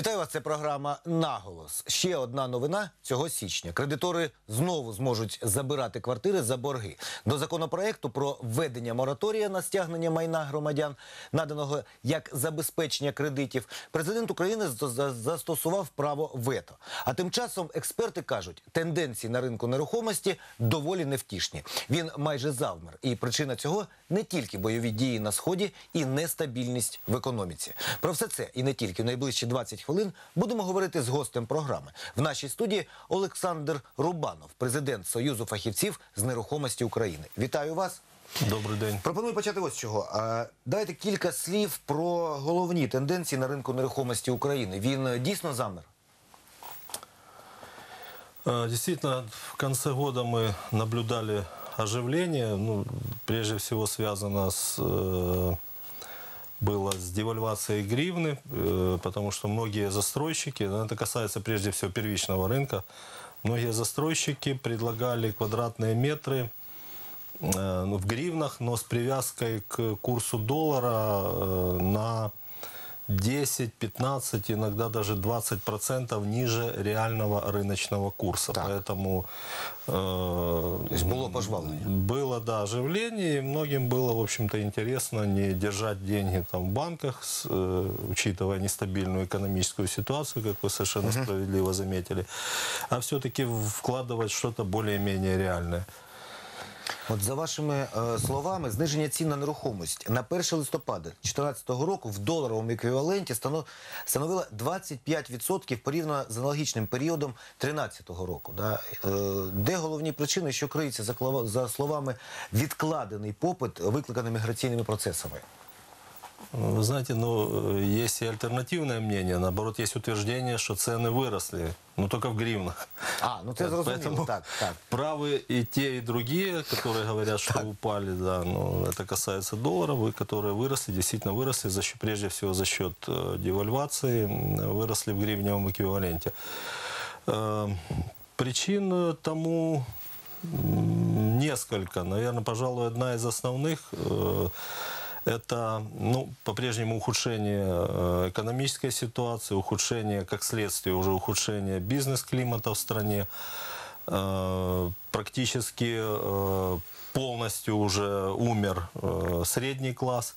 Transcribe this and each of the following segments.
Вітаю вас. Це програма Наголос. Ще одна новина цього січня. Кредитори знову зможуть забирати квартири за борги. До законопроекту про введення мораторія на стягнення майна громадян, наданого як забезпечення кредитів, президент України за- за- застосував право вето. А тим часом експерти кажуть, тенденції на ринку нерухомості доволі невтішні. Він майже завмер. І причина цього не тільки бойові дії на сході і нестабільність в економіці. Про все це і не тільки найближчі 20 хвилин будемо говорити з гостем програми. В нашій студії Олександр Рубанов, президент Союзу фахівців з нерухомості України. Вітаю вас. Добрий день. Пропоную почати ось з чого. А, Дайте кілька слів про головні тенденції на ринку нерухомості України. Він е, дійсно замер. Э, Действительно, в конце года мы наблюдали оживление, ну, прежде всего связано с, э, было с девальвацией гривны, э, потому что многие застройщики, ну, это касается прежде всего первичного рынка, многие застройщики предлагали квадратные метры э, ну, в гривнах, но с привязкой к курсу доллара э, на 10, 15, иногда даже 20 процентов ниже реального рыночного курса. Так. Поэтому э, То есть было пожвавление. было, да, оживление, и многим было, в общем-то, интересно не держать деньги там в банках, с, э, учитывая нестабильную экономическую ситуацию, как вы совершенно справедливо заметили, а все-таки вкладывать что-то более-менее реальное. От за вашими е, словами, зниження цін на нерухомість на 1 листопада 2014 року в доларовому еквіваленті стано- становило 25% порівняно з аналогічним періодом 2013 року. Да? Е, де головні причини, що криються за, за словами відкладений попит, викликаний міграційними процесами? Вы знаете, ну, э, есть и альтернативное мнение. Наоборот, есть утверждение, что цены выросли, но только в гривнах. А, ну це зрозуміло. Поэтому Так, так. правы и те, и другие, которые говорят, что упали, да, но это касается долларов, и которые выросли, действительно выросли, за счет, прежде всего за счет э, девальвации, м, выросли в гривневом эквиваленте. Э, Причин э, тому м, несколько. Наверное, пожалуй, одна из основных э, это ну, по-прежнему ухудшение э, экономической ситуации, ухудшение, как следствие, уже ухудшение бизнес-климата в стране. Э, Практически э, полностью уже умер средний класс,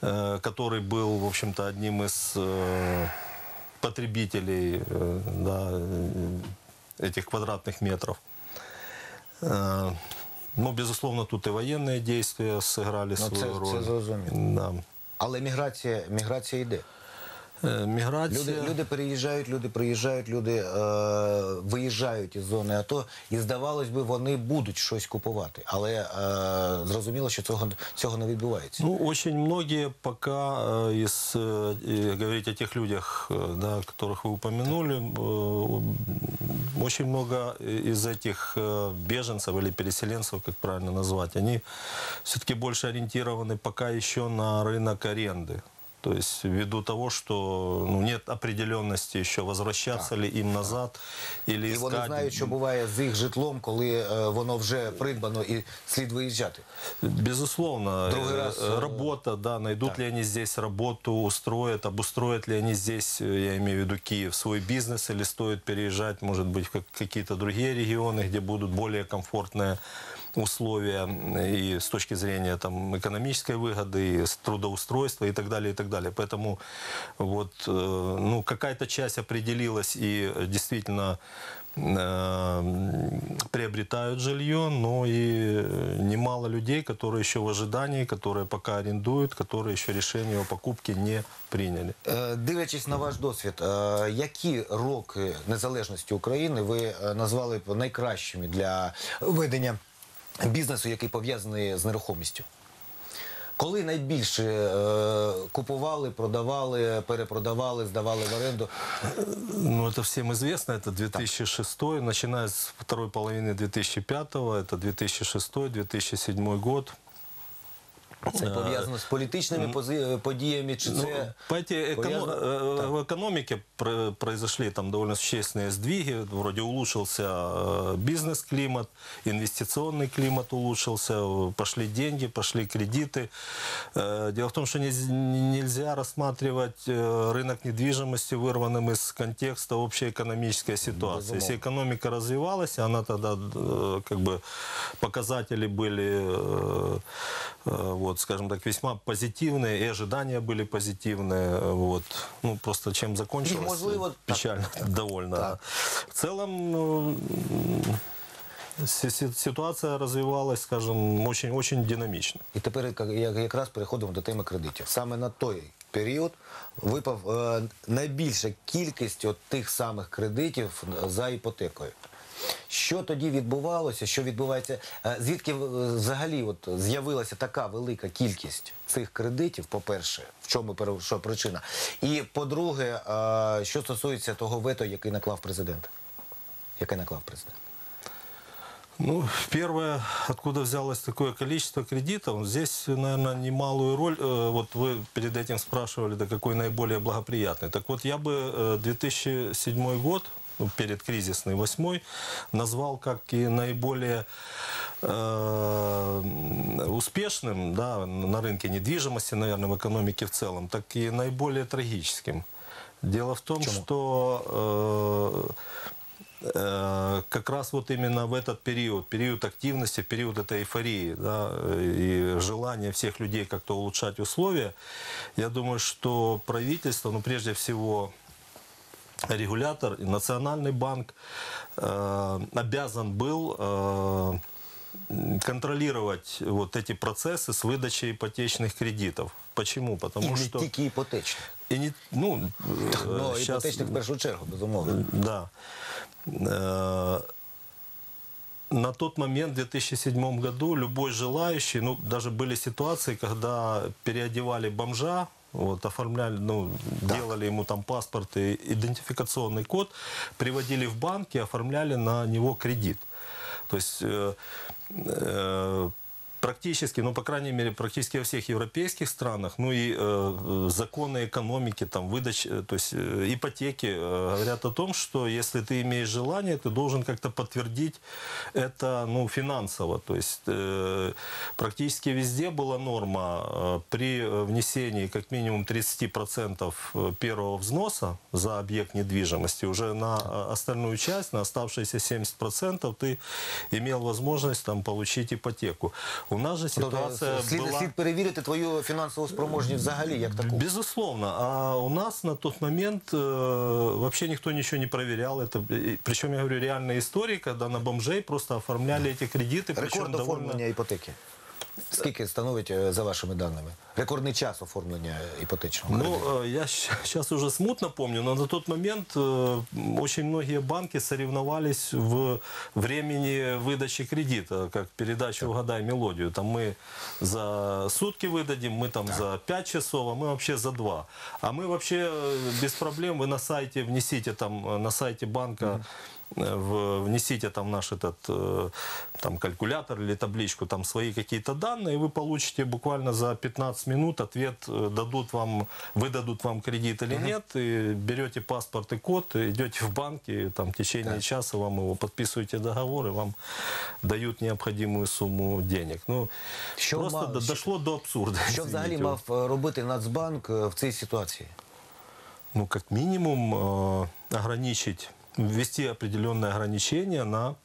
который был, в общем-то, одним из потребителей да, этих квадратных метров. Э, Ну, безусловно, тут и военные действия сыграли Ну, свою це- роль. це зрозуміло. Да. Але міграція, міграція йде. Э, Миграция... Люди, люди переїжджають, люди приїжджають, люди е, виїжджають із зони АТО, і здавалось би, вони будуть щось купувати. Але е, зрозуміло, що цього, цього не відбувається. Ну, очень многие пока э, из, э, и говорить о тех людях, э, да, которых вы упомянули, э, очень много из этих э, беженцев или переселенцев, как правильно назвать, они все-таки больше ориентированы пока еще на рынок аренды. То есть ввиду того, что ну, нет определенности еще, возвращаться ли им назад или І вони искать знають, що буває з їх житлом, коли е, воно вже придбано і слід виїжджати. Безусловно, Другой э, раз, э, э, работа, да, найдут так. ли они здесь работу, устроят, обустроят ли они здесь, э, я имею в виду Киев, свой бизнес, или стоит переезжать, может быть, в как- какие-то другие регионы, где будут более комфортные условия м, и с точки зрения там, экономической выгоды, и с трудоустройства и так далее, и так далее. Поэтому вот, э, ну, какая-то часть определилась и э, действительно э, приобретают жилье, но и э, немало людей, которые еще в ожидании, которые пока арендуют, которые еще решение о покупке не приняли. Е, Дивлячись на ваш досвід, е, які роки незалежності України ви е, назвали б найкращими для ведення бізнесу, який пов'язаний з нерухомістю? Коли найбільше е, купували, продавали, перепродавали, здавали в оренду? Ну, это всем известно, это 2006, начиная с второй половины 2005, это 2006-2007 год. Це пов'язано з політичними пози- подіями, чи Ну, це понимаете, эко- пов'язано? э, в экономике про- произошли там довольно существенные сдвиги. Вроде улучшился э, бизнес-климат, инвестиционный климат улучшился, э, пошли деньги, пошли кредиты. Э, Дело в том, что нельз- нельзя рассматривать э, рынок недвижимости вырванным из контекста общей экономической ситуации. Если экономика развивалась, она тогда э, как бы показатели были, э, э, вот, скажем так, весьма позитивные, и ожидания были позитивные. э, Вот. Ну, просто чем закончилось, можливо, э, печально довольно. Так. В целом, ну, м, си- си- ситуация развивалась, скажем, очень-очень динамично. І тепер як- як- якраз переходимо до теми кредитів. Саме на той період випав е, найбільша кількість от тих самих кредитів за іпотекою. Що тоді відбувалося? Що відбувається? Е, Звідки е, взагалі от з'явилася така велика кількість цих кредитів? По-перше, в чому пере- що причина? І по-друге, е, що стосується того вето, який наклав президент? Яке наклав президент? Ну, первое, откуда взялось такое количество кредитов, здесь, наверное, немалую роль. э, Вот вы перед этим спрашивали, да какой наиболее благоприятный. Так вот, я бы э, 2007 год, ну, перед кризисный восьмой, назвал как и наиболее э, успешным да, на рынке недвижимости, наверное, в экономике в целом, так и наиболее трагическим. Дело в том, Почему? что э, э, как раз вот именно в этот период, период активности, период этой эйфории да, и желания всех людей как-то улучшать условия, я думаю, что правительство, ну прежде всего регулятор и Национальный банк э, обязан был э, м, контролировать вот эти процессы с выдачей ипотечных кредитов. Почему? І Потому не что тільки іпотечні. и не, ну, э, Ну, щас- іпотечних в першу чергу, безумовно. да. Э, На тот момент, в 2007 году, любой желающий, ну, даже были ситуации, когда переодевали бомжа, вот, оформляли, ну, делали ему там паспорт и идентификационный код, приводили в банк и оформляли на него кредит. То есть э, э, практически, ну, по крайней мере, практически во всех европейских странах, ну и э, законы экономики, там, выдач, э, то есть э, ипотеки э, говорят о том, что если ты имеешь желание, ты должен как-то подтвердить это, ну, финансово. То есть э, практически везде была норма э, при э, внесении как минимум 30% первого взноса за объект недвижимости, уже на э, остальную часть, на оставшиеся 70% ты имел возможность там получить ипотеку. У нас же Тобто ситуация слід, была... слід перевірити твою фінансову спроможність взагалі як таку. Безусловно. А у нас на тот момент э, вообще никто ничего не проверял. Это, и- причем я говорю реальные истории, когда на бомжей просто оформляли эти кредиты. причем Рекорд довольно... оформлення іпотеки. Скільки становить е, за вашими даними? Рекордний час оформлення іпотечного Ну, кредиту. э, я сейчас уже смутно помню, но на тот момент э, очень многие банки соревновались в времени выдачи кредита, как передача «Угадай мелодию». Там мы за сутки выдадим, мы там за 5 часов, а мы вообще за 2. А мы вообще э, без проблем, вы на сайте внесите там, э, на сайте банка э, в- внесите там наш этот э, там калькулятор или табличку, там свои какие-то данные, и вы получите буквально за 15 минут ответ, э, дадут вам, выдадут вам кредит или нет, и берете паспорт и код, и идете в банк, и там в течение часа вам его подписываете договор, и вам дают необходимую сумму денег. Ну, Що просто мало- до- що- дошло до абсурда. Що взагалі извините. мав е, робити Нацбанк е, в цій ситуації? ну, как минимум, э, ограничить, ввести определенные ограничения на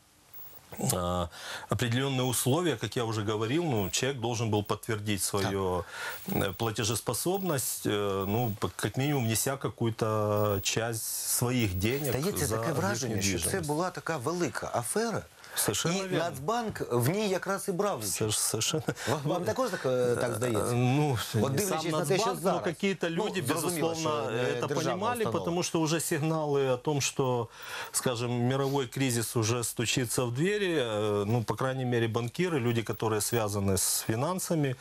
э, определенные условия, как я уже говорил, ну, человек должен был подтвердить свою э, платежеспособность, э, ну, п- как минимум неся какую-то часть своих денег. Здається, за таке объект враження, що це недвижимости. була така велика афера. Совершенно і верно. Нацбанк в ній якраз і брав участь. Соверш- Совершенно. Вам, вам також так, е, так здається? Ну, Вот не дивлячись сам на те, що Нацбанк, зараз. но какие-то Ну, люди, зрозуміло, безусловно, що не это державна понимали, установа. потому что уже сигналы о том, что, скажем, мировой кризис уже стучится в двери, э, ну, по крайней мере, банкиры, люди, которые связаны с финансами,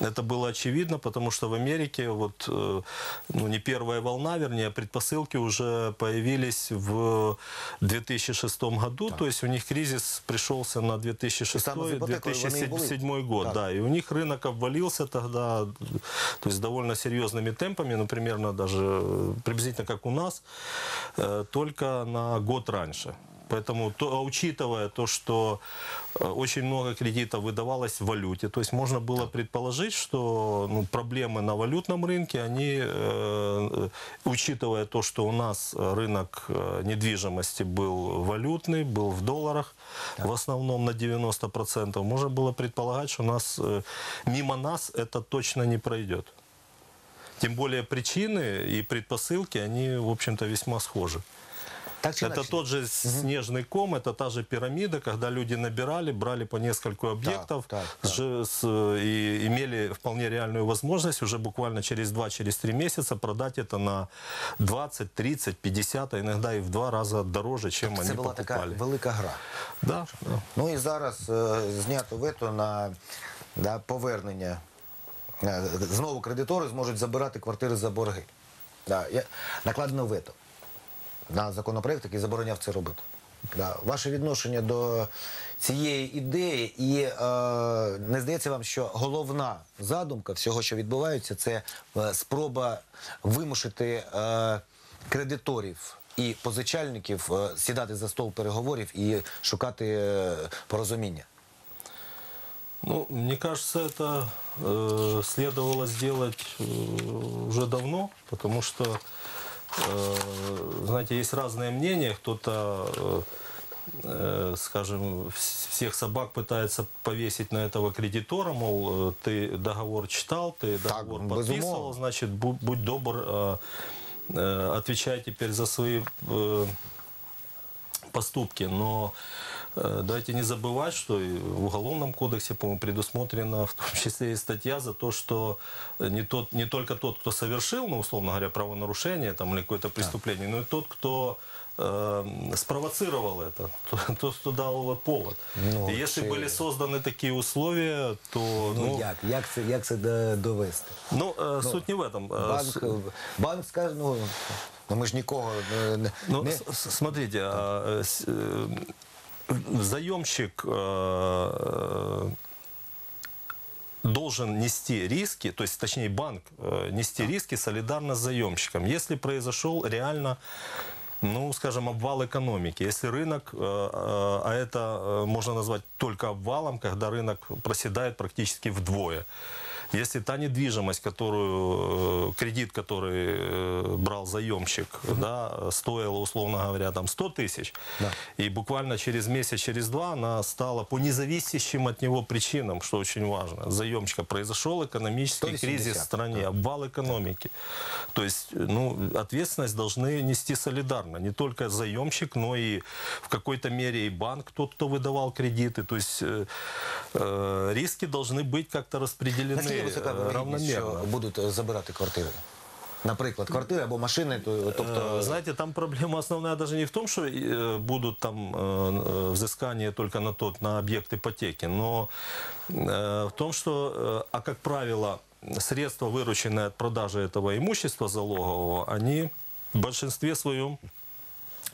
это было очевидно, потому что в Америке вот, э, ну, не первая волна, вернее, а предпосылки уже появились в 2006 году, то есть у них кризис кризис пришелся на И там с ипотекой вони і були. 2006-2007 год, Так. да, и у них рынок обвалился тогда, то есть довольно серьезными темпами, ну, примерно даже э, приблизительно как у нас, э, только на год раньше. Поэтому, то, а учитывая то, что э, очень много кредитов выдавалось в валюте, то есть можно было предположить, что ну, проблемы на валютном рынке, они, э, учитывая то, что у нас э, рынок э, недвижимости был валютный, был в долларах, в основном на 90%, можно было предполагать, что нас, э, мимо нас это точно не пройдет. Тем более причины и предпосылки, они, в общем-то, весьма схожи. Так Это інакше? тот же снежный ком, это та же пирамида, когда люди набирали, брали по нескольку объектов так, так. же с- и имели вполне реальную возможность уже буквально через 2-3 месяца продать это на 20, 30, 50, а иногда и в два раза дороже, чем Це они була така покупали. велика гра. Да, да. Ну і зараз е, знято вето на да, повернення. Знову кредитори зможуть забирати квартири за борги. Да, я, накладено вето на законопроект, який забороняв це робити. Да. Ваше відношення до цієї ідеї, і е, не здається вам, що головна задумка всього, що відбувається, це е, спроба вимушити е, кредиторів і позичальників е, сідати за стол переговорів і шукати е, порозуміння. Ну, мне кажется, это э, следовало сделать э, уже давно, потому что, э, знаете, есть разные мнения. Кто-то, э, э, скажем, вс- всех собак пытается повесить на этого кредитора, мол, э, ты договор читал, ты договор безумовно. подписывал, значит, бу- будь добр, э, э, отвечай теперь за свои э, поступки, но э, давайте не забывать, что и в Уголовном кодексе, по-моему, предусмотрена в том числе и статья за то, что не, тот, не только тот, кто совершил, ну, условно говоря, правонарушение там, или какое-то преступление, но и тот, кто э, спровоцировал это, то- тот, кто дал повод. Ну, и если чи- были созданы такие условия, то... Ну, ну, як? Як це, як це до- довести? ну, э, суть не в этом. Э, Банк, с- банк скаже, ну, ну ми ж нікого е, не, Ну, не- с- с- смотрите, а, э, с- э, заемщик э, э, должен нести риски, то есть, точнее, банк э, нести риски солидарно с заемщиком. Если произошел реально ну, скажем, обвал экономики. Если рынок, э, э, а это э, можно назвать только обвалом, когда рынок проседает практически вдвое. Если та недвижимость, которую, э, кредит, который э, брал заемщик, да, стоила, условно говоря, там 100 тысяч, Да. и буквально через месяц, через два она стала по независящим от него причинам, что очень важно, заемщика, произошел экономический 180, кризис в стране, обвал экономики. То есть, ну, ответственность должны нести солидарно. Не только заемщик, но и в какой-то мере и банк, тот, кто выдавал кредиты. То есть э, э, риски должны быть как-то распределены Наскільки висока э, вирогідність, що равномерно. будуть е, забирати квартири? Наприклад, квартири або машини, то- Э, тобто Знаете, там проблема основная даже не в том, что э, будут там э, э, взыскания только на тот, на объект ипотеки, но э, в том, что, э, а как правило, средства, вырученные от продажи этого имущества залогового, они в большинстве своем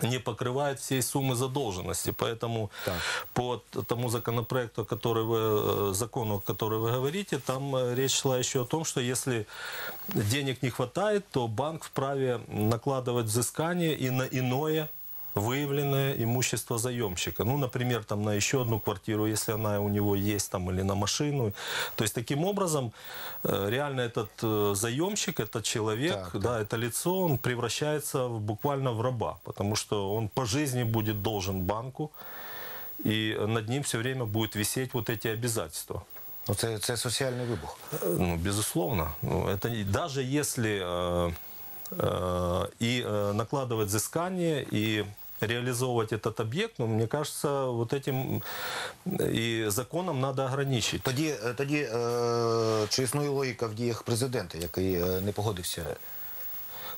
не покрывает всей суммы задолженности. Поэтому Так. по т- тому законопроекту, который вы, э, закону, который вы говорите, там э, речь шла еще о том, что если денег не хватает, то банк вправе накладывать взыскание и на иное выявленное имущество заемщика. Ну, например, там на еще одну квартиру, если она у него есть, там, или на машину. То есть, таким образом, э, реально этот э, заемщик, этот человек, Так, да, это лицо, он превращается в, буквально в раба, потому что он по жизни будет должен банку, и над ним все время будет висеть вот эти обязательства. ну, це, це соціальний вибух. Э, Ну, безусловно. Ну, это даже если э, э, и накладывать взыскание, и реализовывать этот объект, ну, мне кажется, вот этим и законом надо ограничить. Тоді, е, тоді е, чи існує логіка в діях президента, який е, не погодився?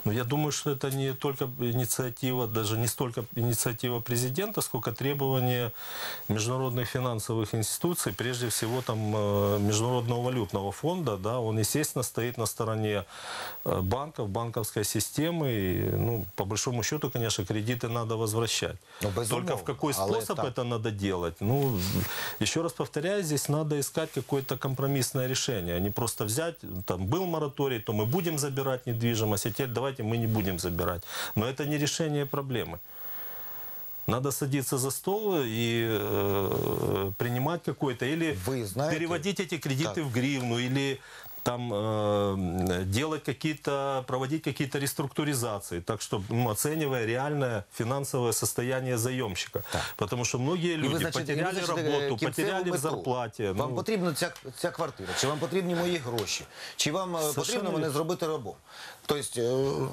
Но я думаю, что это не только инициатива, даже не столько инициатива президента, сколько требование международных финансовых институций, прежде всего там э, Международного валютного фонда, да, он, естественно, стоит на стороне э, банков, банковской системы. И, ну, по большому счету, конечно, кредиты надо возвращать. Ну, безумовно, Только в какой способ это надо делать? Ну, еще раз повторяю, здесь надо искать какое-то компромиссное решение, а не просто взять, там был мораторий, то мы будем забирать недвижимость, а теперь давайте мы не будем забирать. Но это не решение проблемы. Надо садиться за стол и э, принимать какой-то, или Вы знаете- переводить эти кредиты Так. в гривну, или там э, делать какие-то, проводить какие-то реструктуризации, так что ну, оценивая реальное финансовое состояние заемщика. Потому что многие І люди визначити- і потеряли визначити, е, работу, кінцеву потеряли в мету. зарплаті. Вам ну, потрібна ця, ця квартира, чи вам потрібні мої гроші, чи вам е, Совершенно потрібно мене вірно. зробити рабом. Тобто, е,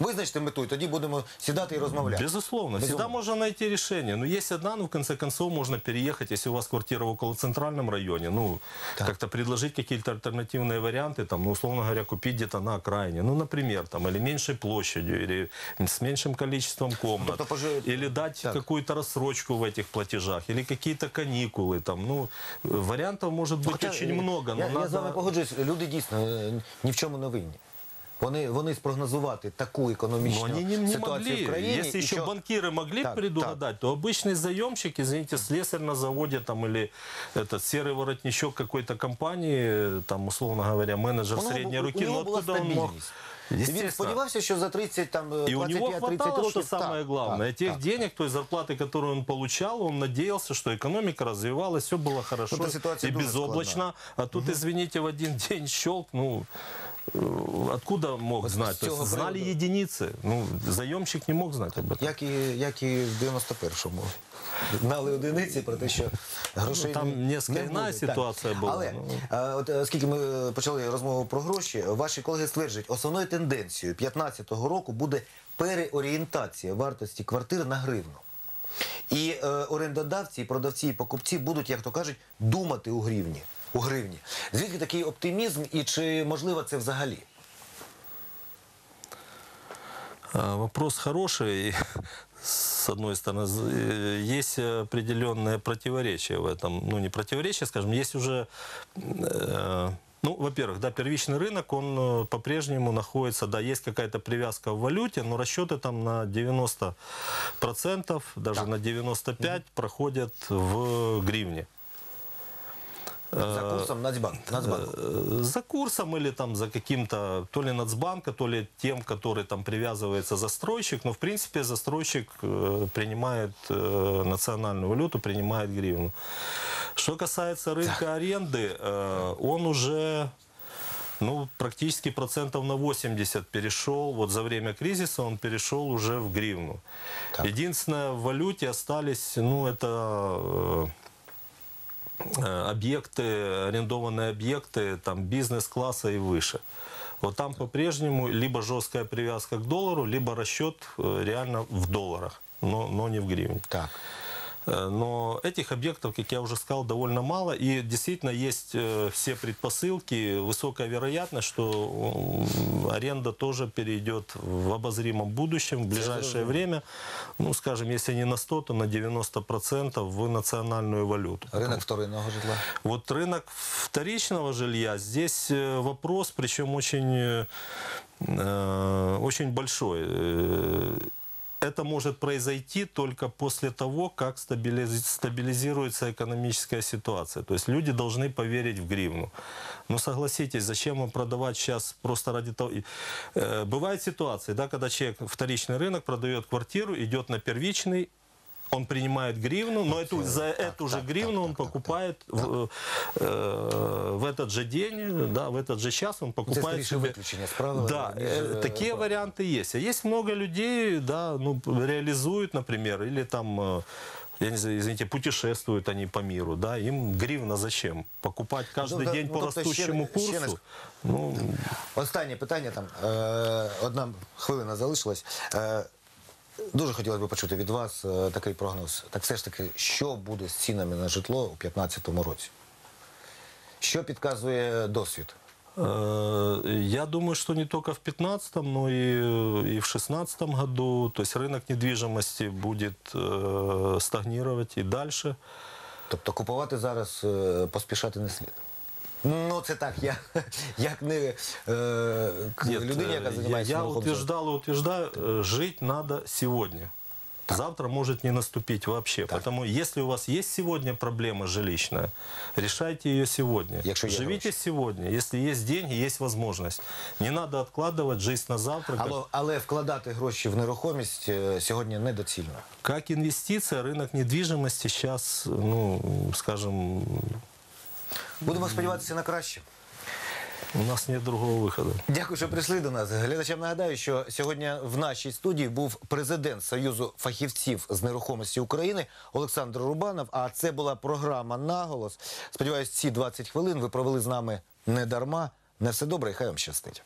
визначте мету, і тоді будемо сідати і розмовляти. Безусловно. Всегда можно найти решение. Но есть одна, ну, в конце концов, можно переехать, если у вас квартира в около центральном районе, ну, как-то предложить какие-то альтернативные варианты, там, ну, условно говоря, купить где-то на окраине, ну, например, там, или меньшей площадью, или с меньшим количеством комнат, тобто, пожи- или дать Так. какую-то рассрочку в этих платежах, или какие-то каникулы, там, ну, вариантов может быть Хоча, очень е, много, но я, надо... я з вами погоджуюсь, люди дійсно е, ні в чому не винні. Вони, вони спрогнозувати таку Но економічну они не, не ситуацію могли. в країні. Если і еще що- банкиры могли Так, предугадать, то обычный заемщик, извините, слесарь на заводе там, или этот серый воротничок какой-то компании, там, условно говоря, менеджер У нього средней бу- руки, у ну нього була откуда он мог? стабільність. І Він Естественно. сподівався, що за 30, там, И у него 25-30 хватало, років... что самое так, главное, так, тех так. денег, той зарплаты, которую он получал, он надеялся, что экономика развивалась, все было хорошо Ну, та ситуація и дуже безоблачно. А тут, извините, в один день щелк, ну, э, откуда мог знать? с То есть знали приводу- единицы. Ну, заемщик не мог знать об этом. Як і, як і в 91-му. Знали одиниці про те, що грошей Ну, там не, несколько буде. ситуація була, Але, ну. е, от, е, оскільки ми почали розмову про гроші, ваші колеги стверджують, основною тенденцією 2015 року буде переорієнтація вартості квартир на гривну. І е, орендодавці, і продавці, і покупці будуть, як то кажуть, думати у гривні. У гривні. Звідки такий оптимізм і чи можливо це взагалі? А, Вопрос хороший. С одной стороны, з- э, есть определенное противоречие в этом. Ну, не противоречие, скажем, есть уже... э, Ну, во-первых, да, первичный рынок, он э, по-прежнему находится, да, есть какая-то привязка в валюте, но расчеты там на 90%, даже на 95% проходят в гривне. За курсом Нацбанк. Э, за курсом или там за каким-то то ли Нацбанка, то ли тем, который там привязывается застройщик. Но в принципе застройщик э, принимает э, национальную валюту, принимает гривну. Что касается рынка аренды, э, он уже ну, практически процентов на 80 перешел, вот за время кризиса он перешел уже в гривну. Так. Единственное, в валюте остались, ну, это э, э, объекты, арендованные объекты, там, бизнес-класса и выше. Вот там по-прежнему либо жесткая привязка к доллару, либо расчет э, реально в долларах, но, но не в гривне. Так. Э, Но этих объектов, как я уже сказал, довольно мало. И действительно есть э, все предпосылки, высокая вероятность, что аренда тоже перейдет в обозримом будущем, в ближайшее время, ну, скажем, если не на 100, то на 90% в национальную валюту. Ринок вторинного житла. Вот рынок вторичного жилья, здесь э, вопрос, причем очень, очень большой. Э, Это может произойти только после того, как стабилиз- стабилизируется экономическая ситуация. То есть люди должны поверить в гривну. Но согласитесь, зачем вам продавать сейчас просто ради того... и, э, Бывают ситуации, да, когда человек вторичный рынок продает квартиру, идет на первичный, он принимает гривну, но эту, за эту же так, гривну так, он так, покупает В, э, в этот же день, да, в этот же час он покупает скоріше себе... виключення з правила, Да, ніж, э, е, такие правила. варианты есть. А есть много людей, да, ну, реализуют, например, или там, э, я не знаю, извините, путешествуют они по миру, да, им гривна зачем? Покупать каждый да, день ну, по тобто ще- растущему ще раз. курсу? Ну, Останнє питання там. Е, одна хвилина залишилась. Е, дуже хотілося б почути від вас е, такий прогноз. Так все ж таки, що буде з цінами на житло у 2015 році? Що підказує досвід? Э, Я думаю, что не только в 2015, но и, и в 2016 году. То есть рынок недвижимости будет э, стагнировать и дальше. Тобто купувати зараз е, поспішати не слід. Ну, це так, я як не е, к Нет, людині, яка э, займається я, я нерухомістю. утверждал и утверждаю, э, жить надо сегодня. Завтра может не наступить вообще. Поэтому, если у вас есть сегодня проблема жилищная, решайте ее сегодня. Якщо є Живите гроші. сегодня. Если есть деньги, есть возможность. Не надо откладывать жизнь на завтра. как- Але, але вкладати гроші в нерухомість е, сьогодні недоцільно. Как инвестиция, рынок недвижимости сейчас, ну, скажем, Будемо сподіватися на краще. у нас нет другого выхода. Дякую, що прийшли до нас. Глядачам нагадаю, що сьогодні в нашій студії був президент Союзу фахівців з нерухомості України Олександр Рубанов. А це була програма Наголос. Сподіваюсь, ці 20 хвилин ви провели з нами не дарма. Не все добре, і хай вам щастить.